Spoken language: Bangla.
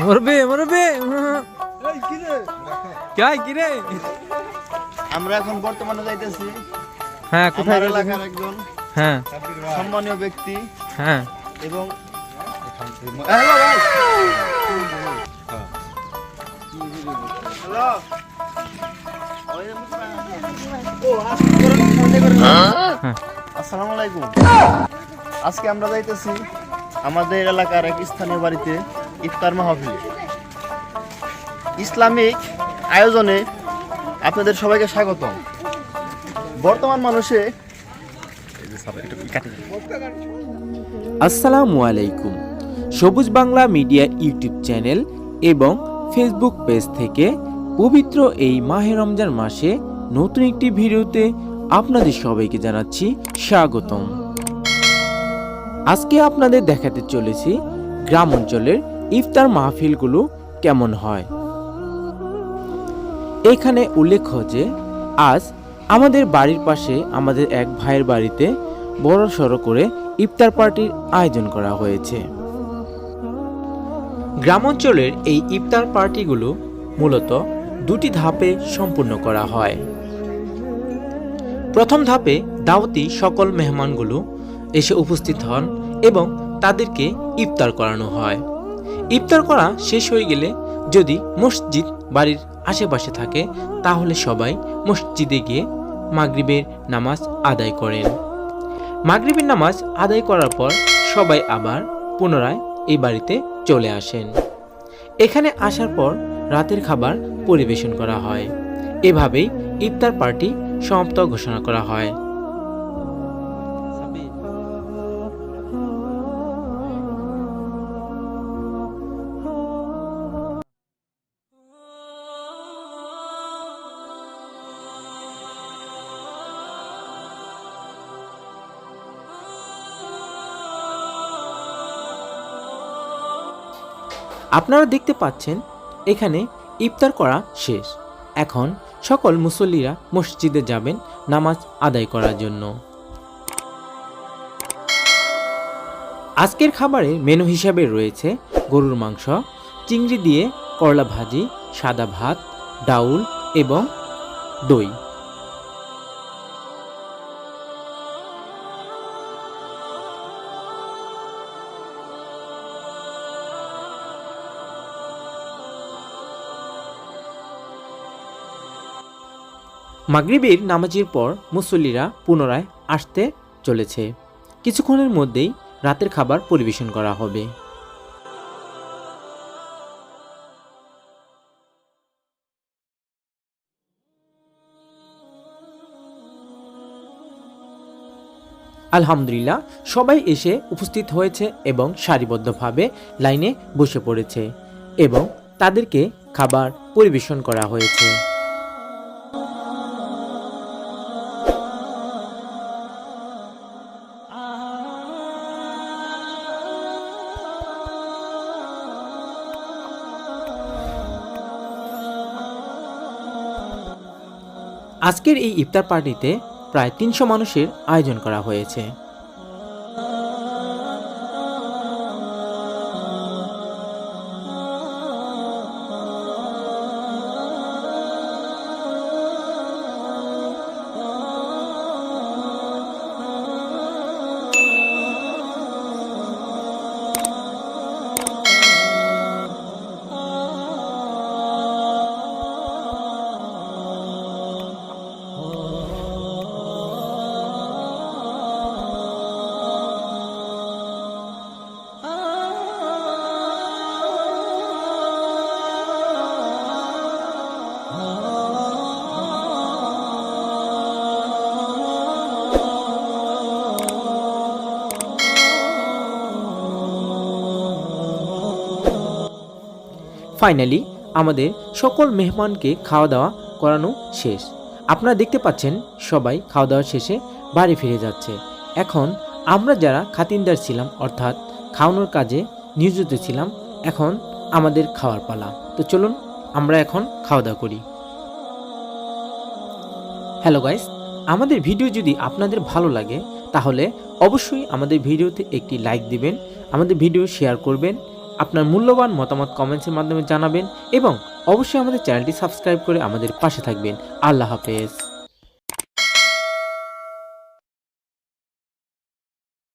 মরবে মরবে রে? আমরা এখন বর্তমানে যাইতেছি। হ্যাঁ কোথায় এলাকার একজন। হ্যাঁ। সম্মানীয় ব্যক্তি। হ্যাঁ। এবং হ্যালো ভাই হ্যালো আসসালামু আলাইকুম। আজকে আমরা যাইতেছি আমাদের এলাকার এক স্থানীয় বাড়িতে ইফতার মাহফিল। ইসলামিক আয়োজনে আপনাদের সবাইকে স্বাগতম। বর্তমান মানুষে আসসালামু আলাইকুম। Sabuj Bangla media YouTube channel এবং ফেসবুক পেজ থেকে পবিত্র এই মাহে রমজান মাসে নতুন একটি ভিডিওতে আপনাদের সবাইকে জানাচ্ছি স্বাগতম। আজকে আপনাদের দেখাতে চলেছি গ্রাম অঞ্চলের ইফতার মাহফিলগুলো কেমন হয়। এখানে উল্লেখ্য যে, আজ আমাদের বাড়ির পাশে আমাদের এক ভাইয়ের বাড়িতে বড় সড়ো করে ইফতার পার্টির আয়োজন করা হয়েছে। গ্রামাঞ্চলের এই ইফতার পার্টিগুলো মূলত দুটি ধাপে সম্পূর্ণ করা হয়। প্রথম ধাপে দাওয়াতি সকল মেহমানগুলো এসে উপস্থিত হন এবং তাদেরকে ইফতার করানো হয়। ইফতার করা শেষ হয়ে গেলে যদি মসজিদ বাড়ির আশেপাশে থাকে, তাহলে সবাই মসজিদে গিয়ে মাগরিবের নামাজ আদায় করেন। মাগরিবের নামাজ আদায় করার পর সবাই আবার পুনরায় এই বাড়িতে চলে আসেন। এখানে আসার পর রাতের খাবার পরিবেশন করা হয়। এভাবেই ইফতার পার্টি সমাপ্ত ঘোষণা করা হয়। আপনারা দেখতে পাচ্ছেন, এখানে ইফতার করা শেষ। এখন সকল মুসল্লিরা মসজিদে যাবেন নামাজ আদায় করার জন্য। আজকের খাবারের মেনু হিসাবে রয়েছে গরুর মাংস, চিংড়ি দিয়ে করলা ভাজি, সাদা ভাত, ডাউল এবং দই। মাগরিবের নামাজের পর মুসল্লিরা পুনরায় আসতে চলেছে। কিছুক্ষণের মধ্যেই রাতের খাবার পরিবেশন করা হবে। আলহামদুলিল্লাহ, সবাই এসে উপস্থিত হয়েছে এবং সারিবদ্ধভাবে লাইনে বসে পড়েছে এবং তাদেরকে খাবার পরিবেশন করা হয়েছে। আজকের এই ইফতার পার্টিতে প্রায় তিনশো মানুষের আয়োজন করা হয়েছে। ফাইনালি আমাদের সকল মেহমানকে খাওয়া দাওয়া করানো শেষ। আপনারা দেখতে পাচ্ছেন, সবাই খাওয়া দাওয়া শেষে বাড়ি ফিরে যাচ্ছে। এখন আমরা যারা খাতিনদার ছিলাম, অর্থাৎ খাওয়ানোর কাজে নিয়োজিত ছিলাম, এখন আমাদের খাওয়ার পালা। তো চলুন, আমরা এখন খাওয়া দাওয়া করি। হ্যালো গাইস আমাদের ভিডিও যদি আপনাদের ভালো লাগে, তাহলে অবশ্যই আমাদের ভিডিওতে একটি লাইক দিবেন, আমাদের ভিডিও শেয়ার করবেন আপনার মূল্যবান মতামত কমেন্টসের মাধ্যমে জানাবেন এবং অবশ্যই আমাদের চ্যানেলটি সাবস্ক্রাইব করে আমাদের পাশে থাকবেন। আল্লাহ হাফেজ।